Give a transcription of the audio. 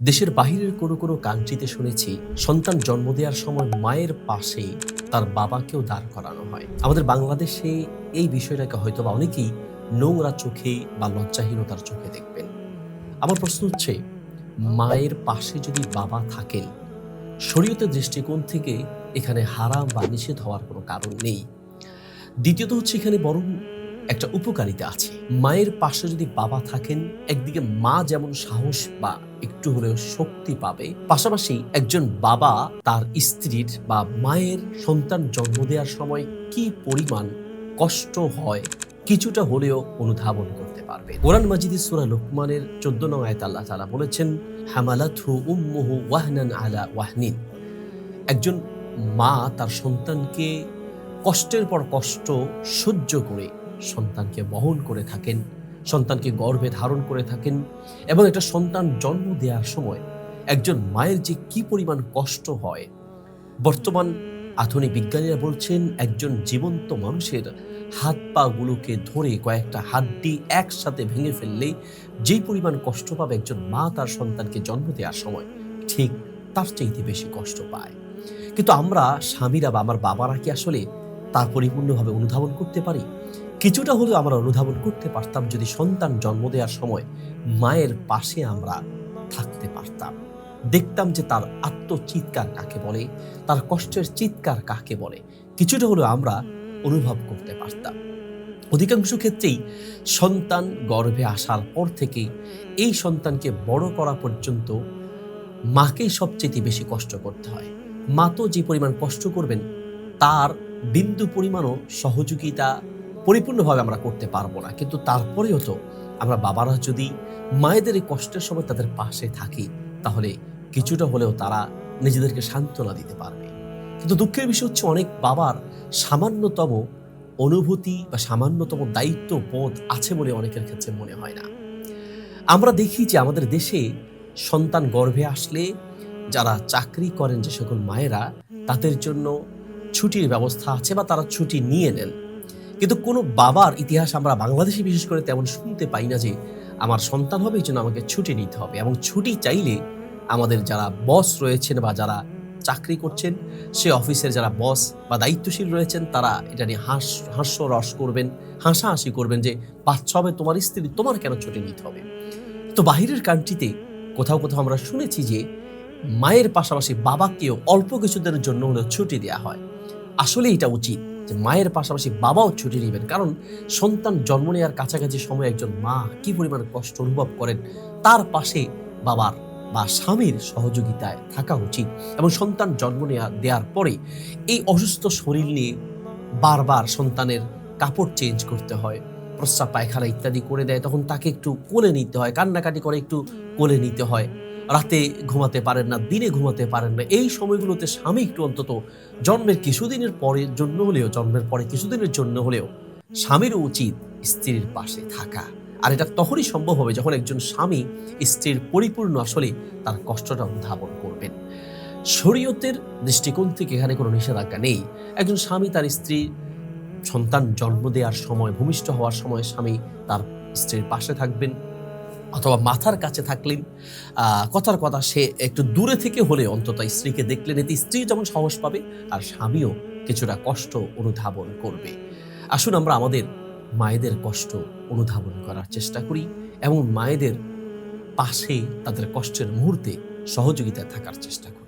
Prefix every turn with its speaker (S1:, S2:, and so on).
S1: দেশের বাহিরের কোনো কোনো কান্ট্রিতে শুনেছি, সন্তান জন্ম দেওয়ার সময় মায়ের পাশে তার বাবাকেও দাঁড় করানো হয়। আমাদের বাংলাদেশে এই বিষয়টাকে হয়তো বা অনেকেই নোংরা চোখে বা লজ্জাহীনতার চোখে দেখবেন। আমার প্রশ্ন হচ্ছে, মায়ের পাশে যদি বাবা থাকেন শরীয়তের দৃষ্টিকোণ থেকে এখানে হারাম বা নিষেধ হওয়ার কোনো কারণ নেই। দ্বিতীয়ত হচ্ছে এখানে বরং একটা উপকারিতা আছে। মায়ের পাশে যদি বাবা থাকেন, একদিকে মা যেমন সাহস বা একটু হলেও শক্তি পাবে, পাশাপাশি একজন বাবা তার স্ত্রীর বা মায়ের সন্তান জন্ম দেওয়ার সময় কি পরিমাণ কষ্ট হয়, কিছুটা হলেও অনুধাবন করতে পারবে। কোরআন মাজিদি সুরা লোকমানের চোদ্দ নং আয়ত আল্লাহ তালা বলেছেন হামালাথু উম্মুহু ওয়াহনান আলা ওয়াহনিন। একজন মা তার সন্তানকে কষ্টের পর কষ্ট সহ্য করে সন্তানকে বহন করে থাকেন, সন্তানকে গর্ভে ধারণ করে থাকেন এবং একটা সন্তান জন্ম দেওয়ার সময় একজন মায়ের যে কি পরিমাণ কষ্ট হয়। বর্তমান আধুনিক বিজ্ঞানীরা বলছেন, একজন জীবন্ত মানুষের হাত পা গুলোকে ধরে কয়েকটা হাড্ডি একসাথে ভেঙে ফেললে যেই পরিমাণ কষ্ট পাবে একজন মা তার সন্তানকে জন্ম দেওয়ার সময়, ঠিক তার চাইতে বেশি কষ্ট পায়। কিন্তু আমরা স্বামীরা বা আমার বাবারা কি আসলে তা পরিপূর্ণভাবে অনুধাবন করতে পারি? কিছুটা হলেও আমরা অনুধাবন করতে পারতাম যদি সন্তান জন্ম দেওয়ার সময় মায়ের পাশে আমরা থাকতে পারতাম। দেখতাম যে তার আত্মচিৎকার কাকে বলে, তার কষ্টের চিৎকার কাকে বলে, কিছুটা হলেও আমরা অনুভব করতে পারতাম। অধিকাংশ ক্ষেত্রেই সন্তান গর্ভে আসার পর থেকে এই সন্তানকে বড় করা পর্যন্ত মাকেই সবচেয়ে বেশি কষ্ট করতে হয়। মা তো যে পরিমাণ কষ্ট করবেন, তার বিন্দু পরিমাণও সহযোগিতা পরিপূর্ণভাবে আমরা করতে পারব না। কিন্তু তারপরেও তো আমরা বাবারা যদি মায়েদের এই কষ্টের সময় তাদের পাশে থাকি, তাহলে কিছুটা হলেও তারা নিজেদেরকে সান্ত্বনা দিতে পারবে। কিন্তু দুঃখের বিষয় হচ্ছে অনেক বাবার সামান্যতম অনুভূতি বা সামান্যতম দায়িত্ব বোধ আছে বলে অনেকের ক্ষেত্রে মনে হয় না। আমরা দেখি যে আমাদের দেশে সন্তান গর্ভে আসলে যারা চাকরি করেন যে সকল মায়েরা, তাদের জন্য ছুটির ব্যবস্থা আছে বা তারা ছুটি নিয়ে নেন। কিন্তু কোনো বাবার ইতিহাস আমরা বাংলাদেশে বিশেষ করে তেমন শুনতে পাই না যে আমার সন্তান হবে এই জন্য আমাকে ছুটি নিতে হবে। এবং ছুটি চাইলে আমাদের যারা বস রয়েছেন বা যারা চাকরি করছেন, সে অফিসের যারা বস বা দায়িত্বশীল রয়েছেন, তারা এটা নিয়ে হাস, হাস্যরস করবেন, হাসাহাসি করবেন যে, বাচ্চা হবে তোমার স্ত্রী, তোমার কেন ছুটি নিতে হবে? তো বাহিরের কান্ট্রিতে কোথাও কোথাও আমরা শুনেছি যে, মায়ের পাশাপাশি বাবাকেও অল্প কিছুদের জন্য হলেও ছুটি দেওয়া হয়। আসলে এটা উচিত। যে মায়ের পাশাপাশি বাবাও ছুটি নেবেন। কারণ সন্তান জন্ম নেওয়ার কাছাকাছি সময় একজন মা কি পরিমাণ কষ্ট অনুভব করেন, তার পাশে বাবার বা স্বামীর সহযোগিতায় থাকা উচিত এবং সন্তান জন্ম নেওয়া দেওয়ার পরে এই অসুস্থ শরীর নিয়ে বারবার সন্তানের কাপড় চেঞ্জ করতে হয়, প্রস্রাব, পায়খানা ইত্যাদি করে দেয়, তখন তাকে একটু কোলে নিতে হয়, কান্নাকাটি করে একটু কোলে নিতে হয়। রাতে ঘুমাতে পারেন না, দিনে ঘুমাতে পারেন না। এই সময়গুলোতে স্বামী একটু অন্তত জন্মের কিছুদিনের পরের জন্য হলেও, জন্মের পরে কিছুদিনের জন্য হলেও স্বামীরও উচিত স্ত্রীর পাশে থাকা। আর এটা তখনই সম্ভব হবে যখন একজন স্বামী স্ত্রীর পরিপূর্ণ আসলে তার কষ্টটা অনুধাবন করবেন। শরীয়তের দৃষ্টিকোণ থেকে এখানে কোনো নিষেধাজ্ঞা নেই। একজন স্বামী তার স্ত্রী, সন্তান জন্ম দেওয়ার সময়, ভূমিষ্ঠ হওয়ার সময় স্বামী তার স্ত্রীর পাশে থাকবেন। অথবা মাথার কাছে থাকলেন কথার কথা সে একটু দূরে থেকে হলে অন্তত স্ত্রীকে দেখলেন, এতে স্ত্রী যেমন সাহস পাবে আর স্বামীও কিছুটা কষ্ট অনুধাবন করবে। আসুন আমরা আমাদের মায়েদের কষ্ট অনুধাবন করার চেষ্টা করি এবং মায়েদের পাশে তাদের কষ্টের মুহূর্তে সহযোগিতা থাকার চেষ্টা করি।